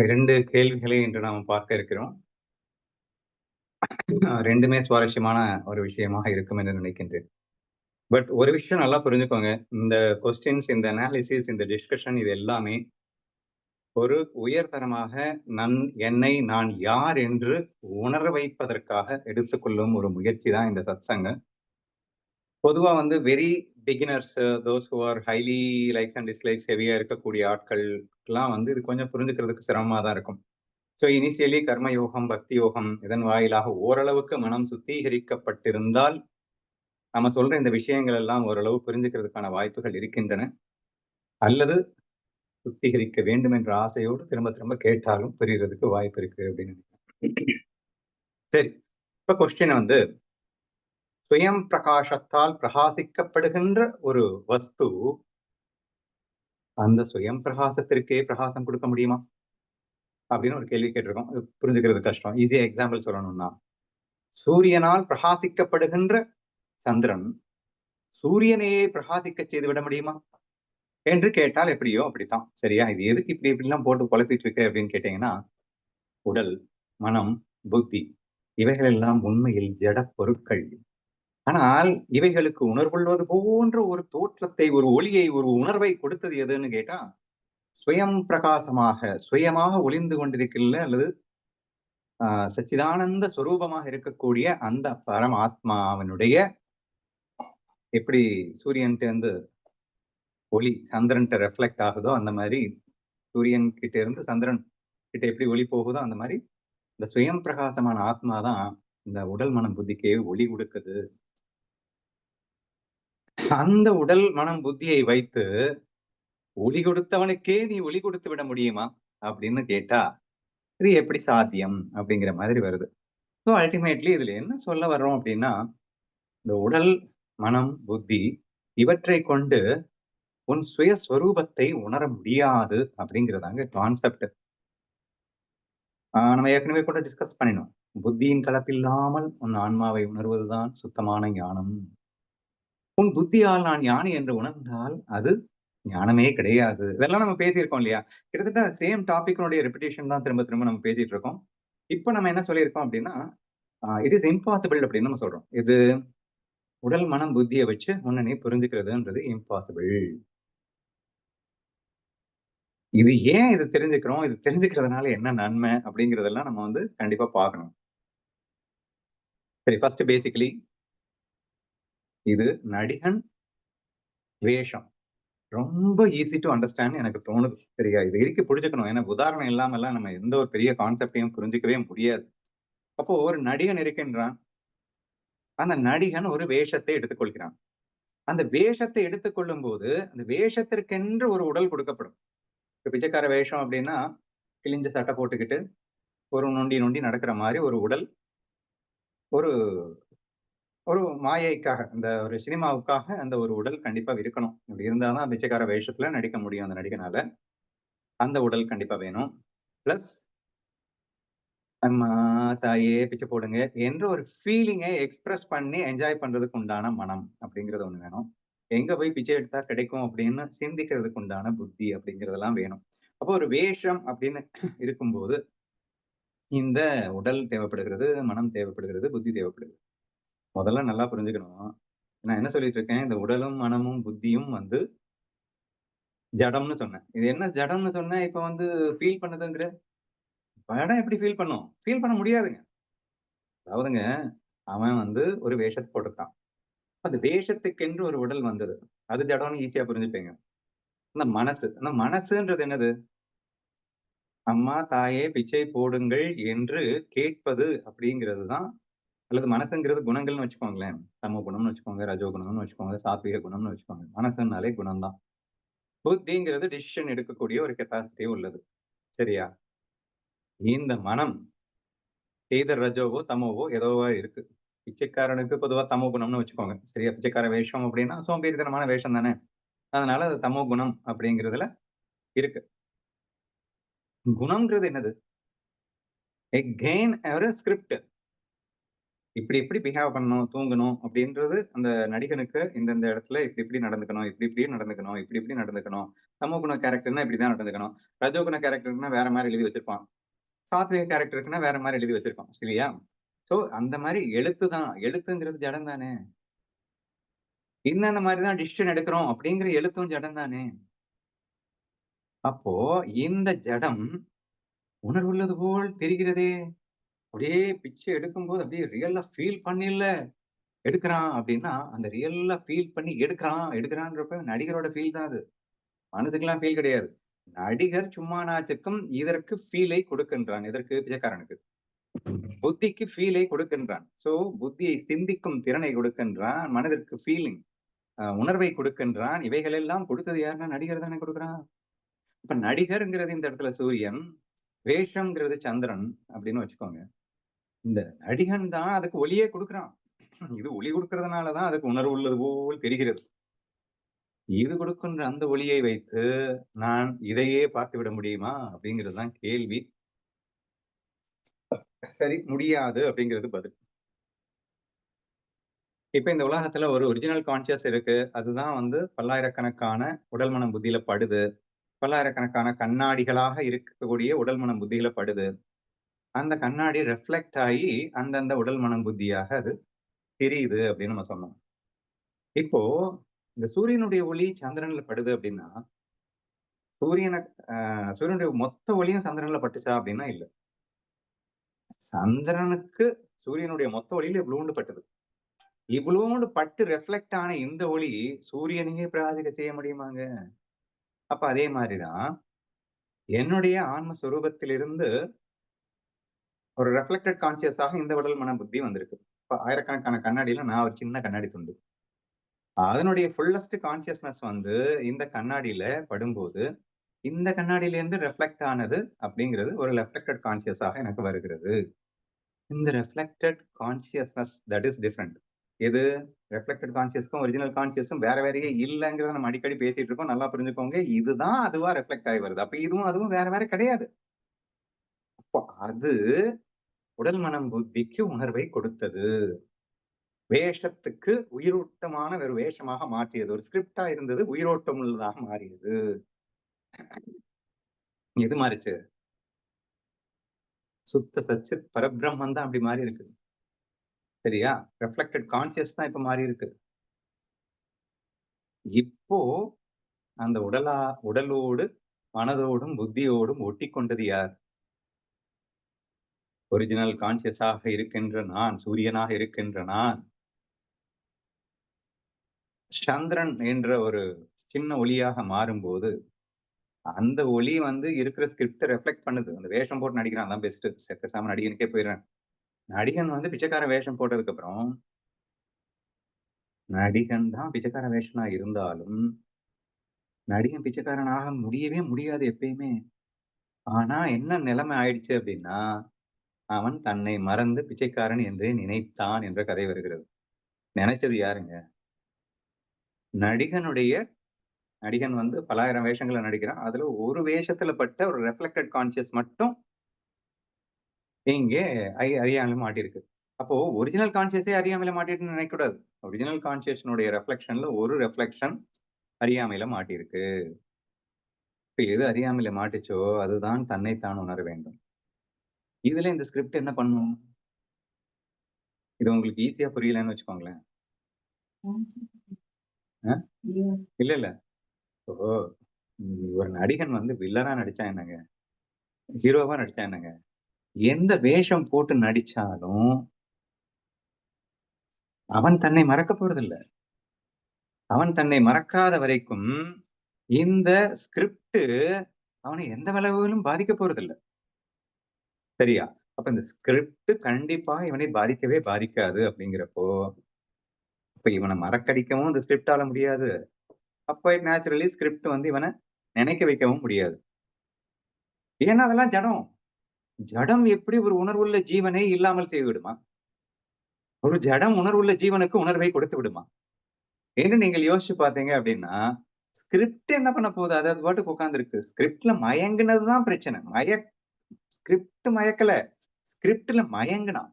இரண்டு கேள்விகளை இன்று நாம் பார்க்க இருக்கிறோம். ரெண்டுமே சுவாரஸ்யமான ஒரு விஷயமாக இருக்கும் என்று நினைக்கின்றேன். பட் ஒரு விஷயம் நல்லா புரிஞ்சுக்கோங்க. இந்த கொஸ்டின்ஸ், இந்த அனாலிசிஸ், இந்த டிஸ்கஷன் இது எல்லாமே ஒரு உயர்தரமாக நன் என்னை நான் யார் என்று உணர வைப்பதற்காக எடுத்துக்கொள்ளும் ஒரு முயற்சி தான் இந்த சத்சங்க. பொதுவாக வந்து very beginners those who are highly likes and dislikes ஹெவியாக இருக்கக்கூடிய ஆட்கள் எல்லாம் வந்து இது கொஞ்சம் புரிஞ்சுக்கிறதுக்கு சிரமமா தான் இருக்கும். ஸோ இனிஷியலி கர்ம யோகம், பக்தி யோகம் இதன் வாயிலாக ஓரளவுக்கு மனம் சுத்திகரிக்கப்பட்டிருந்தால், நம்ம சொல்ற இந்த விஷயங்கள் எல்லாம் ஓரளவு புரிஞ்சுக்கிறதுக்கான வாய்ப்புகள் இருக்கின்றன. அல்லது சுத்திகரிக்க வேண்டும் என்ற ஆசையோடு திரும்ப திரும்ப கேட்டாலும் புரியறதுக்கு வாய்ப்பு இருக்கு அப்படின்னு நினைக்கிறேன். சரி. இப்ப கொஸ்டின் வந்து சுயம் பிரகாசத்தால் பிரகாசிக்கப்படுகின்ற ஒரு வஸ்து அந்த சுயம் பிரகாசத்திற்கே பிரகாசம் கொடுக்க முடியுமா? அப்படின்னு ஒரு கேள்வி கேட்டிருக்கோம். அது புரிஞ்சுக்கிறது கஷ்டம். ஈஸியா எக்ஸாம்பிள் சொல்லணும்னா, சூரியனால் பிரகாசிக்கப்படுகின்ற சந்திரன், சூரியனையே பிரகாசிக்கச் செய்து விட முடியுமா? என்று கேட்டால் எப்படியோ அப்படித்தான். சரியா? இது எதுக்கு இப்படி இப்படிலாம் போட்டு குழப்பிட்டு இருக்கு அப்படின்னு கேட்டீங்கன்னா, உடல், மனம், புத்தி இவைகள் எல்லாம் உண்மையில் ஜட பொருட்கள். ஆனால் இவைகளுக்கு உணர்வுள்ளது போன்ற ஒரு தோற்றத்தை, ஒரு ஒளியை, ஒரு உணர்வை கொடுத்தது எதுன்னு கேட்டா, சுயம் பிரகாசமாக, சுயமாக ஒளிந்து கொண்டிருக்கல அல்லது சச்சிதானந்த சுரூபமாக இருக்கக்கூடிய அந்த பரமாத்மாவினுடைய எப்படி சூரியன்கிட்ட இருந்து ஒளி சந்திரன்ட்ட ரெஃப்ளெக்ட் ஆகுதோ, அந்த மாதிரி சூரியன் கிட்ட இருந்து சந்திரன் கிட்ட எப்படி ஒளி போகுதோ, அந்த மாதிரி இந்த சுயம் பிரகாசமான ஆத்மா தான் இந்த உடல், மனம், புத்திக்கே ஒளி கொடுக்குது. அந்த உடல், மனம், புத்தியை வைத்து ஒளி கொடுத்தவனுக்கே நீ ஒளி கொடுத்து விட முடியுமா? அப்படின்னு கேட்டா, இது எப்படி சாத்தியம்? அப்படிங்கிற மாதிரி வருது. ஸோ அல்டிமேட்லி இதுல என்ன சொல்ல வர்றோம் அப்படின்னா, இந்த உடல், மனம், புத்தி இவற்றை கொண்டு உன் சுயஸ்வரூபத்தை உணர முடியாது அப்படிங்கிறதாங்க கான்செப்ட். நம்ம ஏற்கனவே கூட டிஸ்கஸ் பண்ணினோம். புத்தியின் கலப்பில்லாமல் உன் ஆன்மாவை உணர்வதுதான் சுத்தமான ஞானம். உன் புத்தியால் நான் ஞானி என்று உணர்ந்தால் அது ஞானமே கிடையாது. இதெல்லாம் நம்ம பேசியிருக்கோம் இல்லையா? கிட்டத்தட்ட சேம் டாபிக்னுடைய ரிப்பிட்டிஷன் தான் திரும்ப திரும்ப நம்ம பேசிட்டு இருக்கோம். இப்ப நம்ம என்ன சொல்லியிருக்கோம் அப்படின்னா, இட் இஸ் இம்பாசிபிள் அப்படின்னு நம்ம சொல்றோம். இது உடல், மனம், புத்தியை வச்சு உன்ன புரிஞ்சுக்கிறதுன்றது இம்பாசிபிள். இது ஏன் இது தெரிஞ்சுக்கிறோம்? இது தெரிஞ்சுக்கிறதுனால என்ன நன்மை? அப்படிங்கிறதெல்லாம் நம்ம வந்து கண்டிப்பா பார்க்கணும். சரி ஃபர்ஸ்ட் பேசிக்கலி இது நடிகன் வேஷம். ரொம்ப ஈஸி டு அண்டர்ஸ்டாண்ட் எனக்கு தோணுது. சரியா? இது இறுக்கி புரிஞ்சுக்கணும் ஏன்னா உதாரணம் இல்லாமலாம் நம்ம எந்த ஒரு பெரிய கான்செப்டையும் புரிஞ்சுக்கவே முடியாது. அப்போ ஒரு நடிகன் இருக்கின்றான். அந்த நடிகன் ஒரு வேஷத்தை எடுத்துக்கொள்கிறான். அந்த வேஷத்தை எடுத்துக்கொள்ளும்போது, அந்த வேஷத்திற்கென்று ஒரு உடல் கொடுக்கப்படும். இப்போ பிச்சைக்கார வேஷம் அப்படின்னா, கிழிஞ்ச சட்டை போட்டுக்கிட்டு, ஒரு நொண்டி நொண்டி நடக்கிற மாதிரி ஒரு உடல். ஒரு ஒரு மாயைக்காக, இந்த ஒரு சினிமாவுக்காக அந்த ஒரு உடல் கண்டிப்பாக இருக்கணும். அப்படி இருந்தா தான் பிச்சைக்கார வேஷத்துல நடிக்க முடியும் அந்த நடிகனால. அந்த உடல் கண்டிப்பாக வேணும். பிளஸ் அம்மா, தாயே பிச்சை போடுங்க என்ற ஒரு ஃபீலிங்கை எக்ஸ்பிரஸ் பண்ணி என்ஜாய் பண்றதுக்கு உண்டான மனம் அப்படிங்கிறது ஒன்று வேணும். எங்க போய் பிச்சை எடுத்தா கிடைக்கும் அப்படின்னு சிந்திக்கிறதுக்கு உண்டான புத்தி அப்படிங்கிறதெல்லாம் வேணும். அப்போ ஒரு வேஷம் அப்படின்னு இருக்கும்போது, இந்த உடல் தேவைப்படுகிறது, மனம் தேவைப்படுகிறது, புத்தி தேவைப்படுது. முதல்ல நல்லா புரிஞ்சுக்கணும். நான் என்ன சொல்லிட்டு இருக்கேன், இந்த உடலும், மனமும், புத்தியும் வந்து ஜடம்னு சொன்னேன். இது என்ன ஜடம்னு சொன்னேன், இப்ப வந்து ஃபீல் பண்ணுதுங்கிற? படம் எப்படி ஃபீல் பண்ணும்? ஃபீல் பண்ண முடியாதுங்க. அதாவதுங்க, அவன் வந்து ஒரு வேஷத்தை போட்டுட்டான். அந்த வேஷத்துக்கென்று ஒரு உடல் வந்தது. அது ஜடம்னு ஈஸியா புரிஞ்சுப்பீங்க. அந்த மனசு, அந்த மனசுன்றது என்னது? அம்மா, தாயே பிச்சை போடுங்கள் என்று கேட்பது அப்படிங்கிறது தான் அல்லது மனசுங்கிறது குணங்கள்னு வச்சுக்கோங்களேன். தமோ குணம்னு வச்சுக்கோங்க, ரஜோ குணம்னு வச்சுக்கோங்க, சாத்விக குணம்னு வச்சுக்கோங்க. மனசுனாலே குணம் தான். புத்திங்கிறது டிசிஷன் எடுக்கக்கூடிய ஒரு கெப்பாசிட்டி உள்ளது. சரியா? இந்த மனம் எய்தர் ரஜோவோ, தமோவோ ஏதோவா இருக்கு. பிச்சைக்காரனுக்கு பொதுவா தமோ குணம்னு வச்சுக்கோங்க. சரியா? பிச்சைக்கார வேஷம் அப்படின்னா சோம்பேறித்தனமான வேஷம் தானே. அதனால அது தமோ குணம் அப்படிங்கிறதுல இருக்கு. குணம்ங்கிறது என்னது? எகெயின் ஒரு ஸ்கிரிப்ட். இப்படி இப்படி பிஹேவ் பண்ணணும், தூங்கணும் அப்படின்றது அந்த நடிகனுக்கு இந்தந்த இடத்துல இப்படி இப்படி நடந்துக்கணும், இப்படி இப்படி நடந்துக்கணும், இப்படி இப்படி நடந்துக்கணும். சமோகுண கேரக்டர்னா இப்படிதான் நடந்துக்கணும். ரஜோகுண கேரக்டர்னா வேற மாதிரி எழுதி வச்சிருப்பான். சாத்விக கேரக்டருக்குன்னா வேற மாதிரி எழுதி வச்சிருப்பான். சரியா? சோ அந்த மாதிரி எழுத்து தான். எழுத்துங்கிறது ஜடம் தானே! இந்தந்த மாதிரி தான் டிசிஷன் எடுக்கிறோம் அப்படிங்கிற எழுத்தும் ஜடம் தானே! அப்போ இந்த ஜடம் உணர்வுள்ளது போல் தெரிகிறதே! அப்படியே பிச்சை எடுக்கும்போது அப்படியே ரியலா ஃபீல் பண்ணில்ல எடுக்கிறான் அப்படின்னா, அந்த ரியலா ஃபீல் பண்ணி எடுக்கிறான் எடுக்கிறான்றப்ப நடிகரோட ஃபீல் தான் அது. மனசுக்கெல்லாம் ஃபீல் கிடையாது. நடிகர் சும்மா நாச்சுக்கும் இதற்கு ஃபீலை கொடுக்கின்றான். இதற்கு பிச்சைக்காரனுக்கு. புத்திக்கு ஃபீலை கொடுக்கின்றான். சோ புத்தியை சிந்திக்கும் திறனை கொடுக்கின்றான். மனதிற்கு ஃபீலிங் உணர்வை கொடுக்கின்றான். இவைகள் எல்லாம் கொடுத்தது யாருன்னா நடிகர் தானே கொடுக்குறான். இப்ப நடிகர்ங்கிறது இந்த இடத்துல சூரியன், வேஷம்ங்கிறது சந்திரன் அப்படின்னு வச்சுக்கோங்க. இந்த நடிகன் தான் அதுக்கு ஒளியே கொடுக்குறான் இது ஒளி கொடுக்கறதுனாலதான் அதுக்கு உணர்வு உள்ளது போல் தெரிகிறது. இது கொடுக்கின்ற அந்த ஒளியை வைத்து நான் இதையே பார்த்து விட முடியுமா? அப்படிங்கிறது தான் கேள்வி. சரி முடியாது அப்படிங்கிறது பதில். இப்ப இந்த உலகத்துல ஒரு ஒரிஜினல் கான்சியஸ் இருக்கு. அதுதான் வந்து பல்லாயிரக்கணக்கான உடல் மனம் புத்தியில படுது. பல்லாயிரக்கணக்கான கண்ணாடிகளாக இருக்கக்கூடிய உடல் மனம் புத்தியில படுது. அந்த கண்ணாடி ரெஃப்ளெக்ட் ஆகி அந்தந்த உடல் மனம் புத்தியாக அது தெரியுது அப்படின்னு நம்ம சொன்னோம். இப்போ இந்த சூரியனுடைய ஒளி சந்திரன்ல படுது அப்படின்னா, சூரியனை சூரியனுடைய மொத்த ஒளியும் சந்திரன்ல பட்டுச்சா அப்படின்னா இல்ல. சந்திரனுக்கு சூரியனுடைய மொத்த ஒளியில இவ்வளோண்டு பட்டது. இவ்வளோண்டு பட்டு ரெஃப்ளெக்ட் ஆன இந்த ஒளி சூரியனையே பிரகாசிக்க செய்ய முடியுமாங்க? அப்ப அதே மாதிரிதான் என்னுடைய ஆன்மஸ்ரூபத்திலிருந்து ஒரு ரெஃப்ளெக்டட் கான்சியஸாக இந்த உடல் மன புத்தி வந்திருக்கு. இப்போ ஆயிரக்கணக்கான கண்ணாடியில நான் ஒரு சின்ன கண்ணாடி துண்டு. அதனுடைய ஃபுல்லஸ்ட் கான்சியஸ்னஸ் வந்து இந்த கண்ணாடியில படும்போது, இந்த கண்ணாடியிலேருந்து ரெஃப்ளெக்ட் ஆனது அப்படிங்கிறது ஒரு ரெஃப்ளெக்டட் கான்சியஸாக எனக்கு வருகிறது. இந்த reflected consciousness that is different எது? ரெஃப்ளெக்டட் கான்சியஸ்க்கும் ஒரிஜினல் கான்சியஸும் வேற வேறையே இல்லைங்கிறத நம்ம அடிக்கடி பேசிட்டு இருக்கோம். நல்லா புரிஞ்சுக்கோங்க. இதுதான் அதுவா ரெஃப்ளெக்ட் ஆகி வருது. அப்ப இதுவும் அதுவும் வேற வேற கிடையாது. அது உடல் மனம் புத்திக்கு உணர்வை கொடுத்தது. வேஷத்துக்கு உயிரோட்டமான ஒரு வேஷமாக மாற்றியது. ஒரு ஸ்கிரிப்டா இருந்தது உயிரோட்டம் உள்ளதாக மாறியது. எது மாறிச்சு சுத்த சச்சித் பரபிரம்மன் தான் அப்படி மாறி இருக்கு. சரியா? ரெஃப்ளெக்டட் கான்சியஸ் தான் இப்ப மாறி இருக்கு. இப்போ அந்த உடலா உடலோடு, மனதோடும், புத்தியோடும் ஒட்டி கொண்டது யார்? ஒரிஜினல் கான்சியஸாக இருக்கின்ற நான், சூரியனாக இருக்கின்ற நான். சந்திரன் என்ற ஒரு சின்ன ஒளியாக மாறும்போது, அந்த ஒளி வந்து இருக்கிற ஸ்கிரிப்டை ரெஃப்ளெக்ட் பண்ணுது. அந்த வேஷம் போட்டு நடிக்கிறான் தான் பெஸ்ட். செக்கசாம நடிகனுக்கே போயிடுறேன். நடிகன் வந்து பிச்சைக்காரன் வேஷம் போட்டதுக்கு அப்புறம் நடிகன் தான் பிச்சைக்கார வேஷனா இருந்தாலும், நடிகன் பிச்சைக்காரனாக முடியவே முடியாது எப்பயுமே. ஆனா என்ன நிலைமை ஆயிடுச்சு அப்படின்னா, அவன் தன்னை மறந்து பிச்சைக்காரன் என்றே நினைத்தான் என்ற கதை வருகிறது. நினைச்சது யாருங்க? நடிகனுடைய நடிகன் வந்து பலாயிரம் வேஷங்களை நடிக்கிறான். அதுல ஒரு வேஷத்துல பட்ட ஒரு ரெஃப்ளெக்டட் கான்சியஸ் மட்டும் இங்கே ஐ அறியாமையில மாட்டிருக்கு அப்போ ஒரிஜினல் கான்சியஸே அறியாமையில மாட்டிட்டுன்னு நினைக்கக்கூடாது. ஒரிஜினல் கான்சியஸ்னுடைய ரெஃப்ளெக்ஷன்ல ஒரு ரெஃப்ளெக்ஷன் அறியாமையில மாட்டியிருக்கு. இப்ப எது அறியாமையில மாட்டுச்சோ, அதுதான் தன்னைத்தான் உணர வேண்டும். இதுல இந்த ஸ்கிரிப்ட் என்ன பண்ணும்? இது உங்களுக்கு ஈஸியா புரியலன்னு வச்சுக்கோங்களேன். இல்ல, இல்ல. ஓ ஒரு நடிகன் வந்து வில்லனா நடிச்சா என்னங்க? ஹீரோவா நடிச்சா என்னங்க? எந்த வேஷம் போட்டு நடிச்சாலும் அவன் தன்னை மறக்க போறதில்ல. அவன் தன்னை மறக்காத வரைக்கும், இந்த ஸ்கிரிப்ட் அவனை எந்த அளவிலும் பாதிக்கப் போறதில்லை சரியா? அப்ப இந்த ஸ்கிரிப்ட் கண்டிப்பா இவனை பாதிக்கவே பாதிக்காது அப்படிங்கிறப்போ, இப்ப இவனை மறக்கடிக்கவும் இந்த ஸ்கிரிப்ட் ஸ்கிரிப்டால முடியாது. அப்ப நேச்சுரலி ஸ்கிரிப்ட் வந்து இவனை நினைக்க வைக்கவும் முடியாது. ஏன்னா அதெல்லாம் ஜடம். ஜடம் எப்படி ஒரு உணர்வுள்ள ஜீவனை இல்லாமல் செய்து விடுமா? ஒரு ஜடம் உணர்வுள்ள ஜீவனுக்கு உணர்வை கொடுத்து விடுமா? என்று நீங்கள் யோசிச்சு பார்த்தீங்க அப்படின்னா, ஸ்கிரிப்ட் என்ன பண்ண போகுது? அது அது பாட்டுக்கு உட்காந்துருக்கு ஸ்கிரிப்ட்ல மயங்குனது தான் பிரச்சனை. மயக் ஸ்கிரிப்ட் மயக்கல. ஸ்கிரிப்ட்ல மயங்குனான்.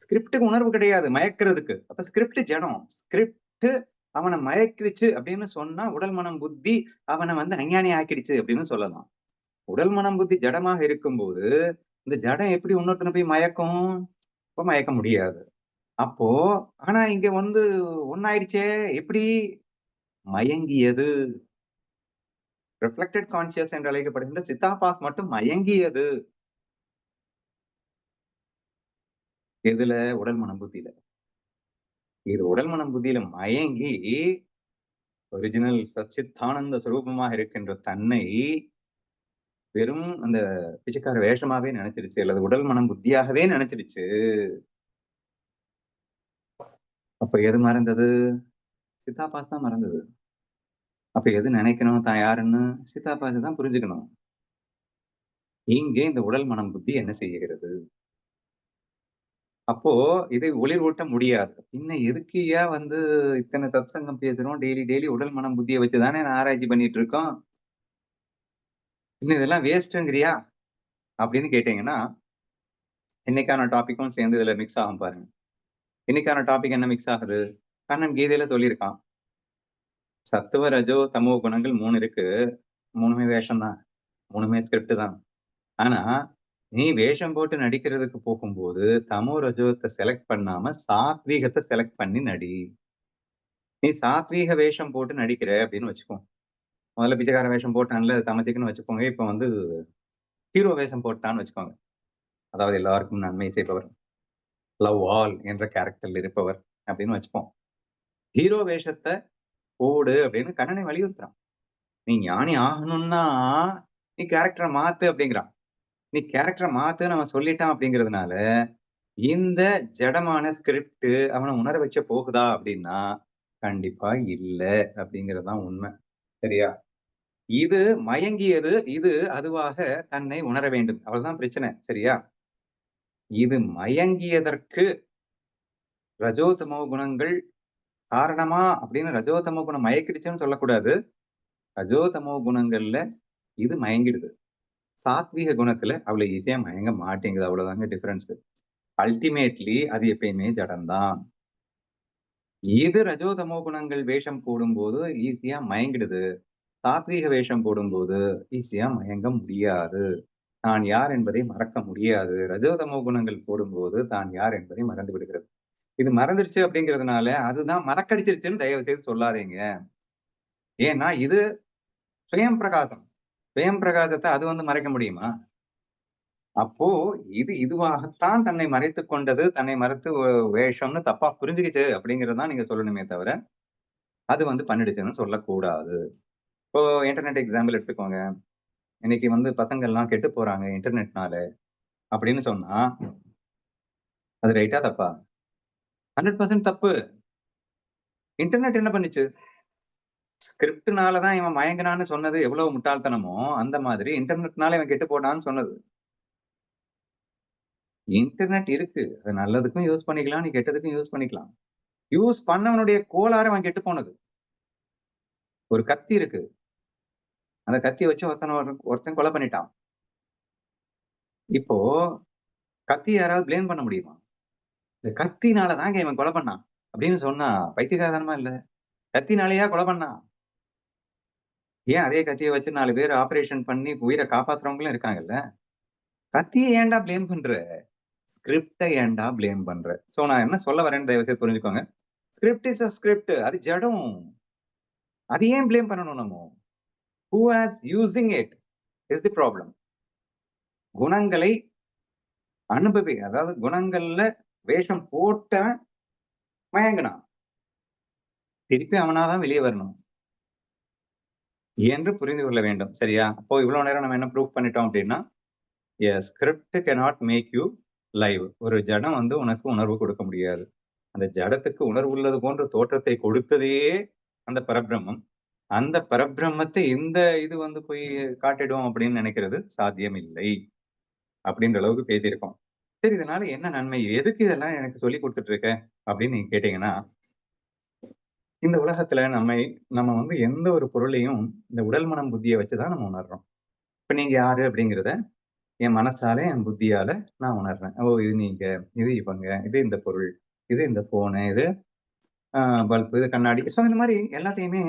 ஸ்கிரிப்டுக்கு உணர்வு கிடையாது மயக்கிறதுக்கு. அப்ப ஸ்கிரிப்ட் ஜடம். ஸ்கிரிப்ட் அவனை மயக்கிடுச்சு அப்படின்னு சொன்னா உடல் மனம் புத்தி அவனை வந்து அஞ்ஞானி ஆக்கிடுச்சு அப்படின்னு சொல்லலாம். உடல் மனம் புத்தி ஜடமாக இருக்கும்போது இந்த ஜடம் எப்படி இன்னொருத்தனை போய் மயக்கும்? இப்ப மயக்க முடியாது. அப்போ ஆனா இங்க வந்து ஒன்னாயிடுச்சே எப்படி? மயங்கியது. ரிஃப்ளெக்டட் கான்சியஸ் என்று அழைக்கப்படுகின்ற சித்தாபாஸ் மட்டும் மயங்கியது. எதுல? உடல் மனம் புத்தியில. இது உடல் மனம் புத்தியில மயங்கி ஒரிஜினல் சச்சித்தானந்த சுரூபமாக இருக்கின்ற தன்னை வெறும் அந்த பிச்சைக்கார வேஷமாவே நினைச்சிருச்சு அல்லது உடல் மனம் புத்தியாகவே நினைச்சிருச்சு அப்ப எது மறந்தது? சித்தாபாஸ் தான் மறந்தது. அப்ப எது நினைக்கணும் தான் யாருன்னு சித்தாபாஸ் தான் புரிஞ்சுக்கணும். இங்கே இந்த உடல் மனம் புத்தி என்ன செய்கிறது? அப்போ இதை ஒளிர்வூட்ட முடியாது. இன்னும் எதுக்கியா வந்து இத்தனை சத்சங்கம் பேசுறோம்? டெய்லி டெய்லி உடல் மனம் புத்தியை வச்சுதானே நான் ஆராய்ச்சி பண்ணிட்டு இருக்கோம் இன்னும் இதெல்லாம் வேஸ்ட்டுங்கிறியா அப்படின்னு கேட்டீங்கன்னா இன்னைக்கான டாபிக்கும் சேர்ந்து இதுல மிக்ஸ் ஆகும் பாருங்க. இன்னைக்கான டாபிக் என்ன மிக்ஸ் ஆகுது? கண்ணன் கீதையில சொல்லியிருக்கான். சத்துவ ரஜோ தமோ குணங்கள் மூணு இருக்கு. மூணுமே வேஷம் தான் மூணுமே ஸ்கிரிப்ட் தான். ஆனா நீ வேஷம் போட்டு நடிக்கிறதுக்கு போகும்போது தமோ ரஜோத்தை செலக்ட் பண்ணாம சாத்வீகத்தை செலக்ட் பண்ணி நடி. நீ சாத்வீக வேஷம் போட்டு நடிக்கிற அப்படின்னு வச்சுக்கோ. முதல்ல பிச்சைக்கார வேஷம் போட்டான்ல தமச்சிக்குன்னு வச்சுக்கோங்க. இப்ப வந்து ஹீரோ வேஷம் போட்டான்னு வச்சுக்கோங்க. அதாவது எல்லாருக்கும் நன்மை செய்பவர். லவ் ஆல் என்ற கேரக்டர்ல இருப்பவர் அப்படின்னு வச்சுப்போம். ஹீரோ வேஷத்தை போடு அப்படின்னு கண்ணனை வலியுறுத்துறான். நீ ஞானி ஆகணும்னா நீ கேரக்டரை மாத்து அப்படிங்கிறான். நீ கேரக்டரை மாத்து நம்ம சொல்லிட்டான் அப்படிங்கிறதுனால இந்த ஜடமான ஸ்கிரிப்ட் அவனை உணர வச்ச போகுதா அப்படின்னா கண்டிப்பா இல்ல அப்படிங்கறதுதான் உண்மை. சரியா? இது மயங்கியது இது அதுவாக தன்னை உணர வேண்டும். அவ்வளவுதான் பிரச்சனை. சரியா? இது மயங்கியதற்கு ரஜோதமோ குணங்கள் காரணமா அப்படின்னு ரஜோதமோ குணம் மயக்கிடுச்சுன்னு சொல்லக்கூடாது. ரஜோதமோ குணங்கள்ல இது மயங்கிடுது. சாத்வீக குணத்துல அவ்வளவு ஈஸியா மயங்க மாட்டேங்குது. அவ்வளவுதாங்க டிஃபரன்ஸ் அல்டிமேட்லி அது எப்பயுமே ஜடம்தான். இது ரஜோதமோ குணங்கள் வேஷம் போடும்போது ஈஸியா மயங்கிடுது? சாத்வீக வேஷம் போடும்போது ஈஸியா மயங்க முடியாது. தான் யார் என்பதை மறக்க முடியாது. ரஜோதமோ குணங்கள் போடும்போது தான் யார் என்பதை மறந்து விடுகிறது. இது மறந்துடுச்சு அப்படிங்கிறதுனால அதுதான் மறக்கடிச்சிருச்சுன்னு தயவு செய்து சொல்லாதீங்க. ஏன்னா இது சுயம் பிரகாசம். சுயம் பிரகாசத்தை அது வந்து மறைக்க முடியுமா? அப்போ இது இதுவாகத்தான் தன்னை மறைத்து கொண்டது தன்னை மறைத்து வேஷம்னு தப்பா புரிஞ்சுக்கிச்சு அப்படிங்கறதான் நீங்க சொல்லணுமே தவிர அது வந்து பண்ணிடுச்சுன்னு சொல்லக்கூடாது. இப்போ இன்டர்நெட் எக்ஸாம்பிள் எடுத்துக்கோங்க. இன்னைக்கு வந்து பசங்கள்லாம் கெட்டு போறாங்க இன்டர்நெட்னால அப்படின்னு சொன்னா அது ரைட்டா தப்பா? ஹண்ட்ரட் பர்சன்ட் தப்பு. இன்டர்நெட் என்ன பண்ணுச்சு? ஸ்கிரிப்ட்னாலதான் இவன் மயங்கினான்னு சொன்னது எவ்வளவு முட்டாள்தனமோ அந்த மாதிரி இன்டர்நெட்னால இவன் கெட்டு போனான்னு சொன்னது. இன்டர்நெட் இருக்கு. அது நல்லதுக்கும் யூஸ் பண்ணிக்கலாம் நீ கெட்டதுக்கும் யூஸ் பண்ணிக்கலாம். யூஸ் பண்ணவனுடைய கோளாறு அவன் கெட்டு போனது. ஒரு கத்தி இருக்கு. அந்த கத்தி வச்சு ஒருத்தன் ஒருத்தன் கொலை பண்ணிட்டான். இப்போ கத்தி யாராவது பிளேம் பண்ண முடியுமா? இந்த கத்தினால தாங்க இவன் கொலை பண்ணான் அப்படின்னு சொன்னா பைத்தியகாரமா இல்ல? கத்தினாலேயா கொலை பண்ணான்? ஏன் அதே கத்தியை வச்சு நாலு பேர் ஆபரேஷன் பண்ணி உயிரை காப்பாத்துறவங்களும் இருக்காங்கல்ல? கத்தியை ஏன்டா பிளேம் பண்ற? ஸ்கிரிப்டை ஏன்டா பிளேம் பண்ற? சோ நான் என்ன சொல்ல வரேன்னு தயவு செய்து புரிஞ்சுக்கோங்க. ஸ்கிரிப்ட் இஸ் அ ஸ்கிரிப்ட் அது ஜடம். அது ஏன் பிளேம் பண்ணணும் நம்ம? Who has using it is the problem குணங்களை அனுபவி அதாவது குணங்கள்ல வேஷம் போட்டவன் மயங்கினான். திருப்பி அவனாதான் வெளியே வரணும். என்று புரிந்து கொள்ள வேண்டும். சரியா? அப்போ இவ்வளவு நேரம் நம்ம என்ன ப்ரூவ் பண்ணிட்டோம் அப்படின்னா script cannot make you live ஒரு ஜடம் வந்து உனக்கு உணர்வு கொடுக்க முடியாது. அந்த ஜடத்துக்கு உணர்வு உள்ளது போன்ற தோற்றத்தை கொடுத்ததே அந்த பரபிரம்மம். அந்த பரபிரம்மத்தை இந்த இது வந்து போய் காட்டிடும் அப்படின்னு நினைக்கிறது சாத்தியம் இல்லை அப்படின்ற அளவுக்கு பேசியிருக்கோம். சரி இதனால என்ன நன்மை எதுக்கு இதெல்லாம் எனக்கு சொல்லி கொடுத்துட்டு இருக்க அப்படின்னு நீங்க கேட்டீங்கன்னா இந்த உலகத்துல நம்ம நம்ம வந்து எந்த ஒரு பொருளையும் இந்த உடல் மனம் புத்தியை வச்சுதான் நம்ம உணர்றோம் இப்ப நீங்க யாரு அப்படிங்கிறத என் மனசால, என் புத்தியால நான் உணர்றேன். ஓ! இது நீங்க, இது இவங்க, இது இந்த பொருள், இது இந்த ஃபோனு, இது பல்பு, இது கண்ணாடி. ஸோ இந்த மாதிரி எல்லாத்தையுமே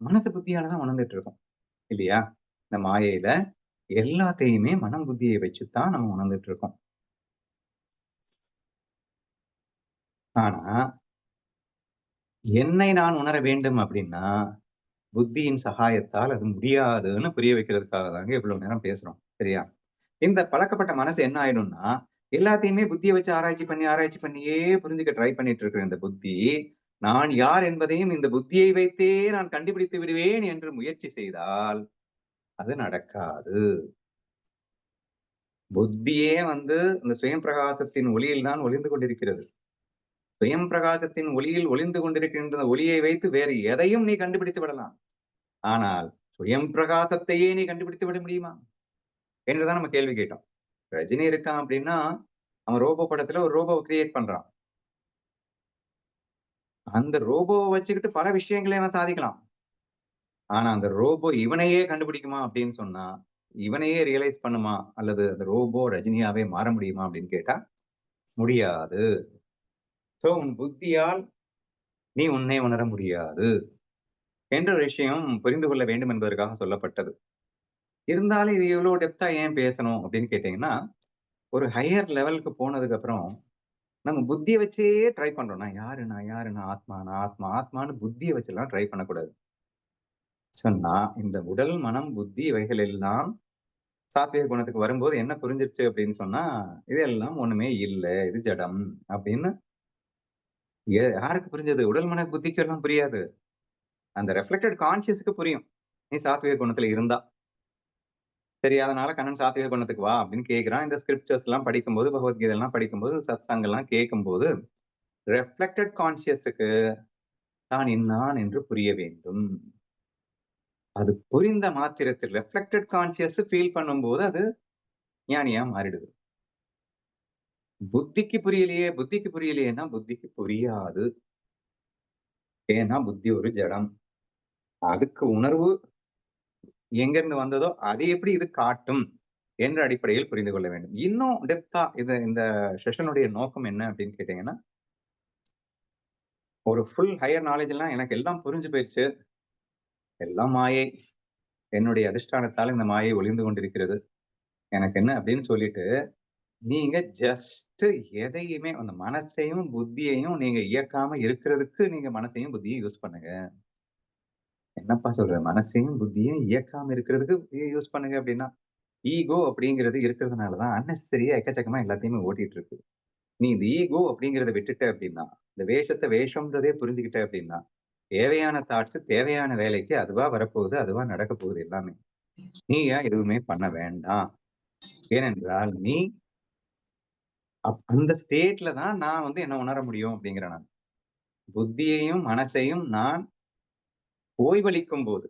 மனசு புத்தியால தான் உணர்ந்துட்டு இருக்கோம். இல்லையா? இந்த மாயையில எல்லாத்தையுமே மனம் புத்தியை வச்சு தான் நம்ம உணர்ந்துட்டு இருக்கோம். ஆனா என்னை நான் உணர வேண்டும் அப்படின்னா, புத்தியின் சகாயத்தால் அது முடியாதுன்னு புரிய வைக்கிறதுக்காக தாங்க இவ்வளவு நேரம் பேசுறோம். சரியா? இந்த பழக்கப்பட்ட மனசு என்ன ஆயிடும்னா, எல்லாத்தையுமே புத்தியை வச்சு ஆராய்ச்சி பண்ணி, ஆராய்ச்சி பண்ணியே புரிஞ்சுக்க ட்ரை பண்ணிட்டு இருக்கிற இந்த புத்தி, நான் யார் என்பதையும் இந்த புத்தியை வைத்தே நான் கண்டுபிடித்து விடுவேன் என்று முயற்சி செய்தால், அது நடக்காது. புத்தியே வந்து இந்த சுயம் பிரகாசத்தின் ஒளியில் தான் ஒளிந்து கொண்டிருக்கிறது. சுயம் பிரகாசத்தின் ஒளியில் ஒளிந்து கொண்டிருக்கின்ற ஒளியை வைத்து வேறு எதையும் நீ கண்டுபிடித்து விடலாம். ஆனால் சுயம் பிரகாசத்தையே நீ கண்டுபிடித்து விட முடியுமா? என்றுதான் நம்ம கேள்வி கேட்டோம். ரஜினி இருக்கான் அப்படின்னா, அவன் ரோபோ படத்துல ஒரு ரோபோவை கிரியேட் பண்றான். அந்த ரோபோவை வச்சுக்கிட்டு பல விஷயங்களை அவன் சாதிக்கலாம். ஆனா அந்த ரோபோ இவனையே கண்டுபிடிக்குமா அப்படின்னு சொன்னா, இவனையே ரியலைஸ் பண்ணுமா? அல்லது அந்த ரோபோ ரஜினியாவே மாற முடியுமா அப்படின்னு கேட்டா, முடியாது. சோ உன் புத்தியால் நீ உன்னை உணர முடியாது. என்ற ஒரு விஷயம் புரிந்து கொள்ள வேண்டும் என்பதற்காக சொல்லப்பட்டது. இருந்தாலும் இது இவ்வளோ டெப்தா ஏன் பேசணும் அப்படின்னு கேட்டீங்கன்னா, ஒரு ஹையர் லெவலுக்கு போனதுக்கு அப்புறம், நம்ம புத்தியை வச்சே ட்ரை பண்றோம். நான் யாரு? நான் யாரு? நான் ஆத்மா, நான் ஆத்மா, ஆத்மான்னு புத்தியை வச்செல்லாம் ட்ரை பண்ணக்கூடாது. சொன்னா இந்த உடல், மனம், புத்தி இவைகள் எல்லாம் சாத்விக குணத்துக்கு வரும்போது என்ன புரிஞ்சிருச்சு அப்படின்னு சொன்னா, இதெல்லாம் ஒண்ணுமே இல்லை இது ஜடம் அப்படின்னு யாருக்கு புரிஞ்சது? உடல், மன, புத்திக்கு எல்லாம் புரியாது. அந்த ரெஃப்ளெக்டட் கான்சியஸுக்கு புரியும். நீ சாத்விக குணத்துல இருந்தா. சரி அதனால கண்ணன் சாத்விக குணத்துக்கு வா அப்படின்னு கேட்கிறான். இந்த ஸ்கிரிப்சர்ஸ் எல்லாம் படிக்கும்போது, பகவத்கீதை எல்லாம் படிக்கும்போது, சத்சங்கம் எல்லாம் கேட்கும்போது, ரெஃப்ளெக்டட் கான்சியஸுக்கு தான் இன்னான் என்று புரிய வேண்டும். அது புரிந்த மாத்திரத்தில் ரெஃப்ளெக்டட் கான்சியஸ் ஃபீல் பண்ணும்போது அது ஞானியா மாறிடுது. புத்திக்கு புரியலையே, புத்திக்கு புரியலையேன்னா புத்திக்கு புரியாது. ஏன்னா புத்தி ஒரு ஜடம். அதுக்கு உணர்வு எங்கிருந்து வந்ததோ, அதை எப்படி இது காட்டும் என்ற அடிப்படையில் புரிந்து கொள்ள வேண்டும். இன்னும் டெப்தா இது இந்த செஷனுடைய நோக்கம் என்ன அப்படின்னு கேட்டீங்கன்னா ஒரு ஃபுல் ஹையர் நாலேஜ் எல்லாம் எனக்கு எல்லாம் புரிஞ்சு போயிடுச்சு எல்லாம் மாயை. என்னுடைய அதிஷ்டானத்தால் இந்த மாயை ஒளிந்து கொண்டிருக்கிறது. எனக்கு என்ன அப்படின்னு சொல்லிட்டு, நீங்க ஜஸ்ட் எதையுமே அந்த மனசையும், புத்தியையும் நீங்க இயக்காம இருக்கிறதுக்கு நீங்க மனசையும், புத்தியும் யூஸ் பண்ணுங்க. என்னப்பா சொல்ற? மனசையும், புத்தியும் இயக்காம இருக்கிறதுக்கு யூஸ் பண்ணுங்க அப்படின்னா, ஈகோ அப்படிங்கிறது இருக்கிறதுனால தான் அன்னெசரியா எக்கச்சக்கமா எல்லாத்தையுமே ஓட்டிட்டு இருக்கு. நீ இந்த ஈகோ அப்படிங்கிறத விட்டுட்ட அப்படின்னா, இந்த வேஷத்த வேஷம்ன்றதே புரிஞ்சுக்கிட்ட அப்படின்னா, தேவையான தாட்ஸ் தேவையான வேலைக்கு அதுவா வரப்போகுது, அதுவா நடக்கப் போகுது எல்லாமே. நீ ஏன் எதுவுமே பண்ண வேண்டாம். ஏனென்றால் நீ அந்த ஸ்டேட்ல தான் நான் வந்து என்ன உணர முடியும் அப்படிங்கிற நான். புத்தியையும், மனசையும் நான் ஓய்வளிக்கும் போது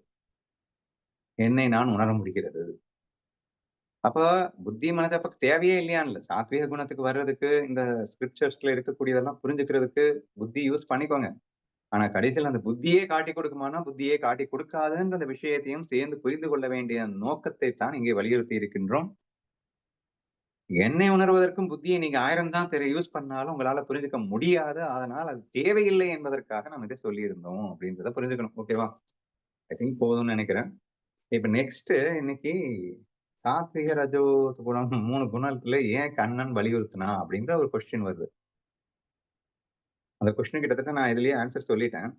என்னை நான் உணர முடிகிறது. அப்ப புத்தி, மனசு அப்ப தேவையே இல்லையான்ல சாத்விக சாத்வீக குணத்துக்கு வர்றதுக்கு இந்த ஸ்கிரிப்சர்ஸ்ல இருக்கக்கூடியதெல்லாம் புரிஞ்சுக்கிறதுக்கு புத்தி யூஸ் பண்ணிக்கோங்க. ஆனா கடைசியில அந்த புத்தியே காட்டிக் கொடுக்குமானா புத்தியே காட்டிக் கொடுக்காதுன்ற அந்த விஷயத்தையும் சேர்ந்து புரிந்து கொள்ள வேண்டிய நோக்கத்தை தான் இங்கே வலியுறுத்தி இருக்கின்றோம். என்னை உணர்வதற்கும் புத்தியை நீங்க ஆயிரம் தான் தெரிய யூஸ் பண்ணாலும் உங்களால புரிஞ்சுக்க முடியாது. அதனால் அது தேவையில்லை என்பதற்காக நம்ம இதை சொல்லியிருந்தோம் அப்படின்றத புரிஞ்சுக்கணும். ஓகேவா? ஐ திங்க் போதும்னு நினைக்கிறேன் இப்ப நெக்ஸ்ட் இன்னைக்கு சாத்விக, ரஜோ குணம் மூணு குணத்துல ஏன் கண்ணன் வலியுறுத்தினா அப்படின்ற ஒரு கொஸ்டின் வருது. அந்த கொஸ்டின் கிட்டத்தட்ட நான் இதுலயே ஆன்சர் சொல்லிட்டேன்.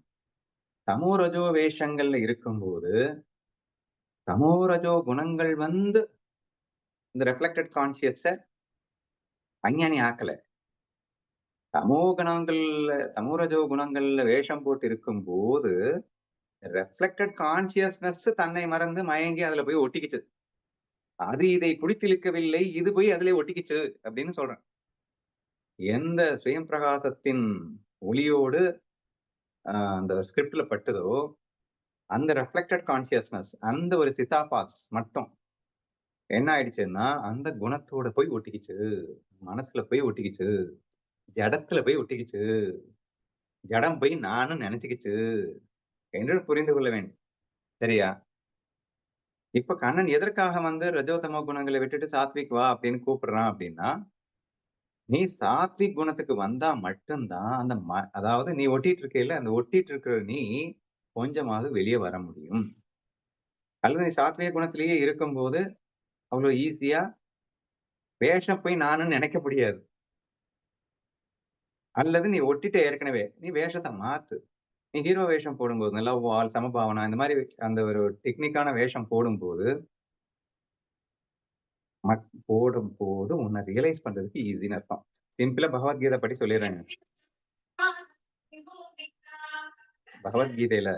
தமோ, ரஜோ வேஷங்கள்ல இருக்கும்போது, தமோ, ரஜோ குணங்கள் வந்து இந்த ரெஃப்ளெக்டட் கான்ஷியஸ அஞ்ஞானி ஆக்கல. தமோ குணங்கள்ல தமோரஜோ குணங்கள்ல வேஷம் போட்டு இருக்கும்போது, ரெஃப்ளெக்டட் கான்சியஸ்னஸ் தன்னை மறந்து மயங்கி அதுல போய் ஒட்டிக்கிச்சு. அது இதை குடித்திழுக்கவில்லை இது போய் அதுல ஒட்டிக்கிச்சு அப்படின்னு சொல்றேன். எந்த சுயம் பிரகாசத்தின் ஒளியோடு அந்த ஸ்கிரிப்ட்ல பட்டதோ, அந்த ரெஃப்ளெக்டட் கான்சியஸ்னஸ் அந்த ஒரு சிதாபாஸ் மட்டும் என்ன ஆயிடுச்சுன்னா, அந்த குணத்தோட போய் ஒட்டிக்கிச்சு. மனசுல போய் ஒட்டிக்கிச்சு. ஜடத்துல போய் ஒட்டிக்கிச்சு. ஜடம் போய் நானும் நினைச்சுக்கிச்சு என்று புரிந்து கொள்ள வேண்டும். சரியா? இப்ப கண்ணன் எதற்காக வந்து ரஜோதம குணங்களை விட்டுட்டு சாத்விக் வா அப்படின்னு கூப்பிடுறான் அப்படின்னா நீ சாத்விக் குணத்துக்கு வந்தா மட்டும்தான் அந்த ம அதாவது நீ ஒட்டிட்டு இருக்கையில அந்த ஒட்டிட்டு இருக்கிற நீ கொஞ்சமாவது வெளியே வர முடியும் அல்லது நீ சாத்விக குணத்திலேயே இருக்கும்போது அவ்வளவு ஈஸியா வேஷம் போய் நானும் நினைக்க முடியாது. அல்லது நீ ஒட்டிட்ட ஏற்கனவே நீ வேஷத்தை மாத்து. நீ ஹீரோ வேஷம் போடும்போது நல்லா வால் சமபாவனா இந்த மாதிரி அந்த ஒரு டெக்னிக்கான வேஷம் போடும்போது போடும் போது உன்னை ரியலைஸ் பண்றதுக்கு ஈஸின்னு அர்த்தம். சிம்பிளா பகவத்கீதை படி சொல்லிடுறேன். பகவத்கீதையில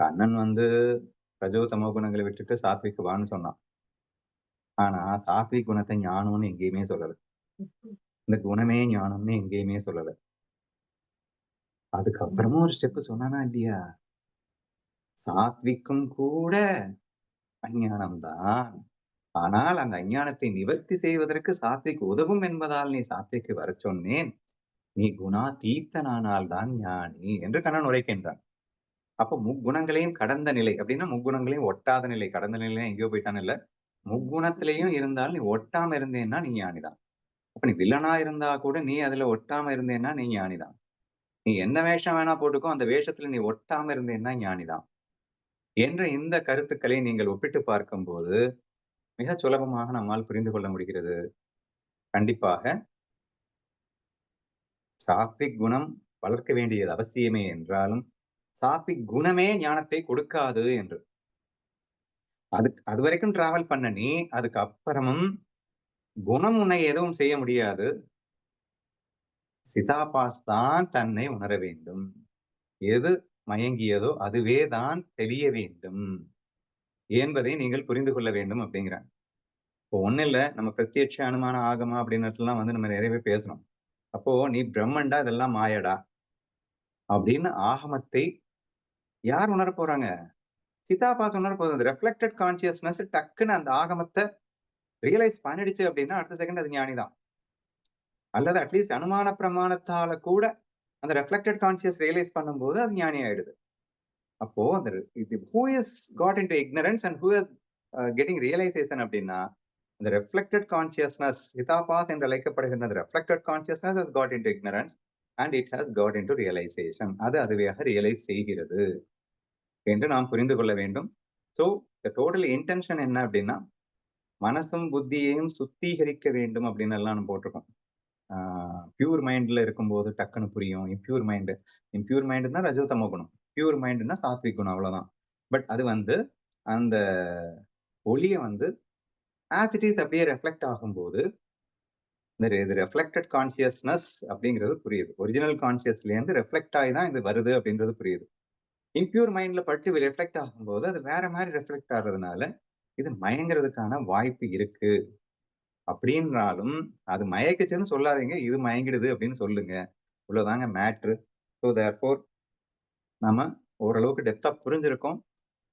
கண்ணன் வந்து ரஜோ தமோ குணங்களை விட்டுட்டு சாத்விக் வான்னு சொன்னான். ஆனா சாத்விக் குணத்தை ஞானம்னு எங்கேயுமே சொல்லல. இந்த குணமே ஞானம்னு எங்கேயுமே சொல்லல. அதுக்கப்புறமும் ஒரு ஸ்டெப் சொன்னானா இல்லையா? சாத்விக்கும் கூட அஞ்ஞானம்தான் ஆனால் அந்த அஞ்ஞானத்தை நிவர்த்தி செய்வதற்கு சாத்விக் உதவும் என்பதால் நீ சாத்விக்கு வர சொன்னேன். நீ குணா தீர்த்தனானால் தான் ஞானி என்று கண்ணன் உரைக்கின்றான். அப்போ முக்குணங்களையும் கடந்த நிலை அப்படின்னா முக்குணங்களையும் ஒட்டாத நிலை கடந்த நிலையில எங்கேயோ போயிட்டான்னு இல்லை. முக்குணத்திலையும் இருந்தாலும் நீ ஒட்டாம இருந்தேன்னா நீ ஞானிதான். அப்ப நீ வில்லனா இருந்தா கூட நீ அதுல ஒட்டாம இருந்தேன்னா நீ ஞானிதான். நீ எந்த வேஷம் வேணா போட்டுக்கோ அந்த வேஷத்துல நீ ஒட்டாம இருந்தேன்னா ஞானிதான். என்ற இந்த கருத்துக்களை நீங்கள் ஒப்பிட்டு பார்க்கும்போது மிக சுலபமாக நம்மால் புரிந்து கொள்ள முடிகிறது. கண்டிப்பாக சாத்விக் குணம் வளர்க்க வேண்டியது அவசியமே என்றாலும் சாத்விக் குணமே ஞானத்தை கொடுக்காது என்று. அது அது வரைக்கும் டிராவல் பண்ண நீ அதுக்கு அப்புறமும் குணம் உன்னை எதுவும் செய்ய முடியாது. சிதாபாஸ் தான் தன்னை உணர வேண்டும். எது மயங்கியதோ அதுவே தான் தெரிய வேண்டும். என்பதை நீங்கள் புரிந்து கொள்ள வேண்டும் அப்படிங்கிறாங்க. இப்போ ஒண்ணு இல்ல நம்ம பிரத்யட்ச அனுமான ஆகமா அப்படின்னுலாம் வந்து நம்ம நிறையவே பேசணும் அப்போ நீ பிரம்மண்டா இதெல்லாம் மாயடா அப்படின்னு ஆகமத்தை யார் உணர போறாங்க? சிதாபாஸ் உணர அந்த ரெஃப்ளெக்டட் கான்சியஸ்னஸ் டக்குன்னு அந்த ஆகமத்தை ரியலைஸ் பண்ணிடுச்சு அப்படின்னா அடுத்த செகண்ட் அது ஞானிதான் அல்லது அட்லீஸ்ட் அனுமான பிரமாணத்தால கூட அந்த ரெஃப்ளெக்டட் கான்சியஸ் ரியலைஸ் பண்ணும்போது அது ஞானி ஆயிடுது. அப்போ அந்த இது who is got into ignorance and who is getting realisation அப்படின்னா அந்த ரெஃப்ளெக்டட் கான்சியஸ்னஸ் ஹிதாபாஸ் என்று அழைக்கப்படுகின்ற reflected consciousness got into ignorance and it has got into realisation அது அதுவையாக ரியலைஸ் செய்கிறது. என்று நாம் புரிந்து கொள்ள வேண்டும். ஸோ த டோட்டல் இன்டென்ஷன் என்ன அப்படின்னா மனசும் புத்தியையும் சுத்திகரிக்க வேண்டும் அப்படின்னு எல்லாம் நம்ம போட்டிருக்கோம். பியூர் மைண்டில் இருக்கும்போது டக்குன்னு புரியும். இம்ப்யூர் மைண்டு இம்ப்யூர் மைண்டுனா ரஜோத்தம குணம். பியூர் மைண்டுனா சாத்விக் குணம் அவ்வளோதான் பட் அது வந்து அந்த ஒளியை வந்து ஆஸ் இட் இஸ் அப்படியே ரெஃப்ளெக்ட் ஆகும்போது இந்த இது ரெஃப்ளெக்டட் கான்சியஸ்னஸ் அப்படிங்கிறது புரியுது. ஒரிஜினல் கான்சியஸ்லேருந்து ரெஃப்ளெக்ட் ஆகி தான் இது வருது அப்படின்றது புரியுது. இம்ப்யூர் மைண்ட்ல படிச்சு ரெஃப்ளெக்ட் ஆகும்போது அது வேற மாதிரி ரெஃப்ளெக்ட் ஆகுறதுனால இது மயங்கிறதுக்கான வாய்ப்பு இருக்கு. அப்படின்றாலும் அது மயக்குச்சுன்னு சொல்லாதீங்க இது மயங்கிடுது அப்படின்னு சொல்லுங்க. இவ்வளோதாங்க மேட்ரு ஸோ தேர்ஃபோர் நம்ம ஓரளவுக்கு டெப்த்தாக புரிஞ்சிருக்கோம்.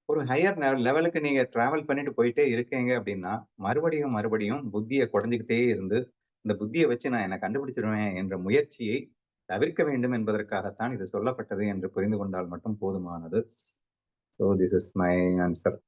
ஒரு ஹையர் லெவலுக்கு நீங்க ட்ராவல் பண்ணிட்டு போயிட்டே இருக்கீங்க அப்படின்னா மறுபடியும் மறுபடியும் புத்தியை குறைஞ்சிக்கிட்டே இருந்து இந்த புத்தியை வச்சு நான் என்னை கண்டுபிடிச்சிருவேன் என்ற முயற்சியை தவிர்க்க வேண்டும் என்பதற்காகத்தான் இது சொல்லப்பட்டது என்று புரிந்து கொண்டால் மட்டும் போதுமானது. So this is my answer